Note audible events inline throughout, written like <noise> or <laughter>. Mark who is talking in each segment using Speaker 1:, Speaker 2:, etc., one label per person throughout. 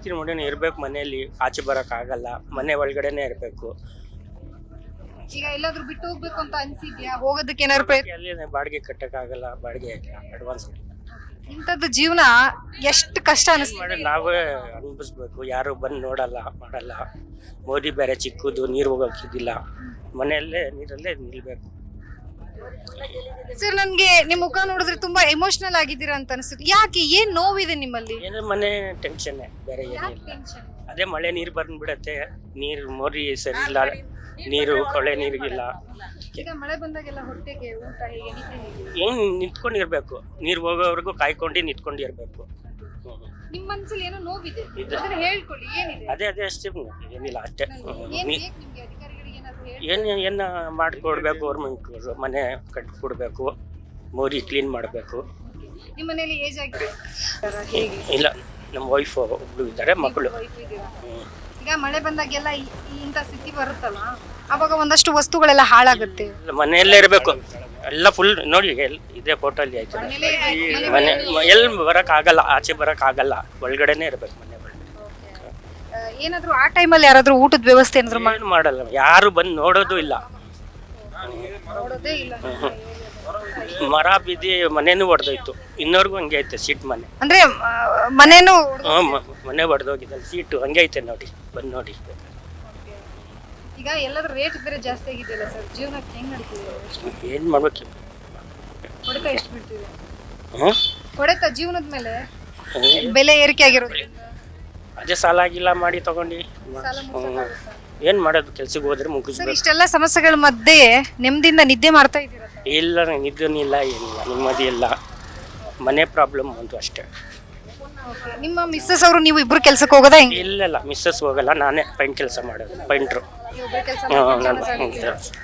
Speaker 1: ಮಾಡ್ತೀನಿ ನೋಡಿ ಇರ್ಬೇಕು ಮನೆಯಲ್ಲಿ ಆಚೆ ಬರೋಕ್ಕಾಗಲ್ಲ ಮನೆ ಒಳಗಡೆನೆ ಇರಬೇಕು.
Speaker 2: ಈಗ ಎಲ್ಲಾದ್ರೂ ಬಿಟ್ಟು ಹೋಗ್ಬೇಕು ಅಂತ ಅನ್ಸಿದ್ಯಾ? ಹೋಗೋದಕ್ಕೆ ಏನಾದ್ರು ಪ್ರಯತ್ನ
Speaker 1: ಬಾಡಿಗೆ ಕಟ್ಟಕ್ಕಾಗಲ್ಲ ಬಾಡಿಗೆ ಅಡ್ವಾನ್ಸ್
Speaker 2: ಇಂಥದ್ದು ಜೀವನ ಎಷ್ಟು ಕಷ್ಟ ಅನಿಸ್ತದೆ
Speaker 1: ನಾವೇ ಅನುಭವಿಸ್ಬೇಕು. ಯಾರು ಬಂದು ನೋಡಲ್ಲ ಮಾಡಲ್ಲ. ಮೋದಿ ಬೇರೆ ಚಿಕ್ಕದು ನೀರು ಹೋಗೋಕ್ಕಿದ್ದಿಲ್ಲ ಮನೆಯಲ್ಲೇ ನೀರಲ್ಲೇ ನಿಲ್ಬೇಕು.
Speaker 2: ಸರ್ ನನ್ಗೆ ನಿಮ್ ಮುಖ ನೋಡಿದ್ರೆ ತುಂಬಾ ಎಮೋಷನಲ್ ಆಗಿದ್ದೀರಾ ಅಂತ ಅನಿಸುತ್ತೆ. ಯಾಕೆ? ಏನ್ ನೋವಿದೆ ನಿಮ್ಮಲ್ಲಿ?
Speaker 1: ಏನೇ ಮನೆ ಟೆನ್ಷನ್ನೇ ಬೇರೆ ಏನಿಲ್ಲ ಅದೇ ಮಳೆ ನೀರು ಬಂದ್ಬಿಡತ್ತೆ ನೀರು ಮೋರಿ ಸರಿ ಇಲ್ಲ ನೀರು ಕೊಳೆ ನೀರಿಗಿಲ್ಲ.
Speaker 2: ಈಗ ಮಳೆ ಬಂದಾಗೆಲ್ಲ ಹೊಟ್ಟೆಗೆ ಊಟ ಹೇಗೆ ನಿದ್ದೆ ಹೇಗೆ?
Speaker 1: ಏನ್ ನಿಂತ್ಕೊಂಡಿರ್ಬೇಕು? ನೀರು ಹೋಗೋವರೆಗೂ ಕಾಯ್ಕೊಂಡು ನಿಂತ್ಕೊಂಡಿರ್ಬೇಕು. ಹ್ಮ್.
Speaker 2: ನಿಮ್ಮ ಮನ್ಸಲ್ಲಿ ಏನೋ ನೋವಿದೆ.
Speaker 1: ಇದೆ.
Speaker 2: ಅದನ್ನ ಹೇಳ್ಕೊಳ್ಳಿ ಏನಿದೆ?
Speaker 1: ಅದೇ ಅದೇ ಅಷ್ಟೇ. ಏನಿಲ್ಲ ಅಷ್ಟೇ. ನೀ-
Speaker 2: ಬೇಕು? ನಿಮ್ಗೆ ಏನಾದ್ರು
Speaker 1: ಏನು ಏನ ಮಾಡಿಕೊಡ್ಬೇಕು ಗೌರ್ಮೆಂಟ್ ಮನೆ ಕಟ್ಕೊಡ್ಬೇಕು ಮೋರಿ ಕ್ಲೀನ್ ಮಾಡಬೇಕು.
Speaker 2: ನಿಮ್ ಮನೇಲಿ ಏಜ್ ಆಗಿದೆ?
Speaker 1: ಇಲ್ಲ ನಮ್ಮ ವೈಫ್ ಒಬ್ಳು ಇದ್ದಾರೆ ಮಕ್ಕಳು.
Speaker 2: ಈಗ? ಮಳೆ ಬಂದಾಗೆಲ್ಲ ಈ- ಈ ಇಂಥ ಸ್ಥಿತಿ ಬರುತ್ತಲ್ಲ ಅವಾಗ ಒಂದಷ್ಟು ವಸ್ತುಗಳೆಲ್ಲ ಹಾಳಾಗುತ್ತೆ.
Speaker 1: ಮನೆಯಲ್ಲೇ ಇರಬೇಕು. ಎಲ್ಲ ಫುಲ್ ನೋಡಿ ಎಲ್- ಇದೇ ಪೋರ್ಟಲ್ ಆಯ್ತು ಮನೆ ಎಲ್ಲಿ ಬರಕ್ ಆಗಲ್ಲ ಆಚೆ ಬರಕ್ ಆಗಲ್ಲ ಒಳಗಡೆನೆ ಇರ್ಬೇಕು ಮನೆ ಒಳಗಡೆ
Speaker 2: ಏನಾದ್ರು ಆ ಟೈಮಲ್ಲಿ ಯಾರಾದ್ರೂ ಊಟದ ವ್ಯವಸ್ಥೆ ಏನಾದ್ರು
Speaker 1: ಏನು ಮಾಡಲ್ಲ ಯಾರು ಬಂದು ನೋಡೋದು ಇಲ್ಲ.
Speaker 2: ಮಾಡೋದೇ ಇಲ್ಲ. <laughs>
Speaker 1: ಮರ ಬಿದ್ದಿ ಮನೇನು ಹೊಡೆದೋಯ್ತು ಇನ್ನೋರ್ಗು ಹಂಗೆ ಐತೆ ಸೀಟ್ ಮನೆ.
Speaker 2: ಅಂದ್ರೆ ಮನೇನು
Speaker 1: ಹ್ಞೂ ಮ- ಮನೆ ಹೊಡೆದೋಗಿದೆ ಸೀಟು ಹಂಗೆ ಐತೆ ನೋಡಿ ಬಂದು ನೋಡಿ.
Speaker 2: ಈಗ ಎಲ್ಲಾದ್ರೂ ರೇಟ್ ಬೇರೆ ಜಾಸ್ತಿ ಆಗಿದೆಯಲ್ಲ ಸರ್? ಜೀವನಕ್ಕೆ ಹೆಂಗ್ ನಡೀತಿದೆ?
Speaker 1: ಏನು ಮಾಡ್ಬೇಕು?
Speaker 2: ಹೊಡೆತ ಎಷ್ಟು ಬಿಡ್ತಿದೆ
Speaker 1: ಹ್ಞೂ
Speaker 2: ಹೊಡೆತ ಜೀವನದ ಮೇಲೆ ಬೆಲೆ ಏರಿಕೆ ಆಗಿರೋದ್ರಿಂದ.
Speaker 1: ಅದೇ ಸಾಲ ಆಗಿಲ್ಲ ಮಾಡಿ ತಗೊಂಡು? ಏನು ಮಾಡೋದು ಕೆಲ್ಸಕ್ಕೆ ಹೋದ್ರೆ
Speaker 2: ಸರ್
Speaker 1: ಮುಗಿಸ್ಬೇಕು
Speaker 2: ಇಷ್ಟೆಲ್ಲ ಸಮಸ್ಯೆಗಳ ಮಧ್ಯೆ ನೆಮ್ಮದಿಯಿಂದ ನಿದ್ದೆ ಮಾಡ್ತಾ ಇದ್ದೀರಾ?
Speaker 1: ಇಲ್ಲ ನಿದ್ದನಿಲ್ಲ ಏನಿಲ್ಲ ನೆಮ್ಮದಿ ಇಲ್ಲ. ಮನೆ ಪ್ರಾಬ್ಲಮ್ ಒಂದು ಅಷ್ಟೇ.
Speaker 2: ನಿಮ್ಮ ಮಿಸ್ಸಸ್ ಅವರು ನೀವು ಇಬ್ರು ಕೆಲ್ಸಕ್ಕೆ ಹೋಗೋದಾ ಇಲ್ಲ
Speaker 1: ಇಲ್ಲ ಮಿಸ್ಸಸ್ ಹೋಗಲ್ಲ ನಾನೇ ಪೈಂಟ್ ಕೆಲಸ ಮಾಡೋದು ಪೈಂಟ್ರು.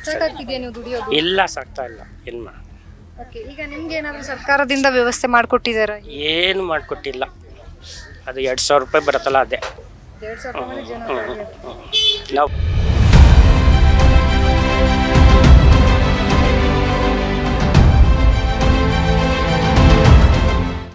Speaker 2: ಸಾಕಾಗ್ತಿದ್ಯಾ ನೀವು ದುಡಿಯೋದು?
Speaker 1: ಇಲ್ಲ ಸಾಕ್ತಾ ಇಲ್ಲ ಏನು ಮಾ
Speaker 2: ಈಗ ನಿಮ್ಗೆ ಏನಾದ್ರು ಸರ್ಕಾರದಿಂದ ವ್ಯವಸ್ಥೆ ಮಾಡಿಕೊಟ್ಟಿದಾರ
Speaker 1: ಏನು ಮಾಡಿಕೊಟ್ಟಿಲ್ಲ. ಅದು ಎರಡು ಸಾವಿರ ರೂಪಾಯಿ ಬರುತ್ತಲ್ಲ ಅದೇ. ನಾವು